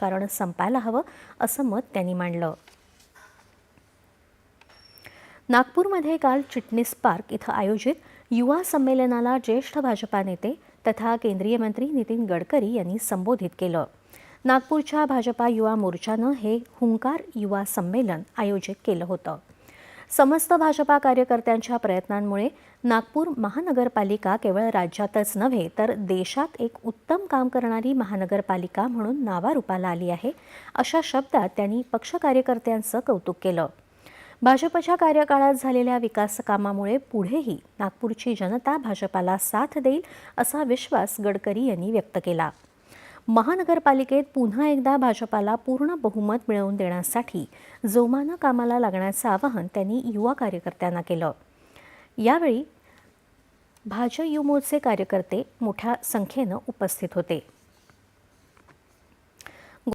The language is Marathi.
कारण संपायला हवं असं मत त्यांनी मांडलं. नागपूरमध्ये काल चिटणीस पार्क इथं आयोजित युवा संमेलनाला ज्येष्ठ भाजपा नेते तथा केंद्रीय मंत्री नितीन गडकरी यांनी संबोधित केलं. नागपूरच्या भाजपा युवा मोर्चानं हे हुंकार युवा संमेलन आयोजित केलं होतं. समस्त भाजपा कार्यकर्त्यांच्या प्रयत्नांमुळे नागपूर महानगरपालिका केवळ राज्यातच नव्हे तर देशात एक उत्तम काम करणारी महानगरपालिका म्हणून नावारूपाला आली आहे अशा शब्दात त्यांनी पक्ष कार्यकर्त्यांचं कौतुक केलं. भाजपच्या कार्यकाळात झालेल्या विकास कामामुळे पुढेही नागपूरची जनता भाजपाला साथ देईल असा विश्वास गडकरी यांनी व्यक्त केला. महानगरपालिकेत पुन्हा एकदा भाजपाला पूर्ण बहुमत मिळवून देण्यासाठी जोमानं कामाला लागण्याचं आवाहन त्यांनी युवा कार्यकर्त्यांना केलं. यावेळी भाजयुमोचे कार्यकर्ते मोठ्या संख्येनं उपस्थित होते.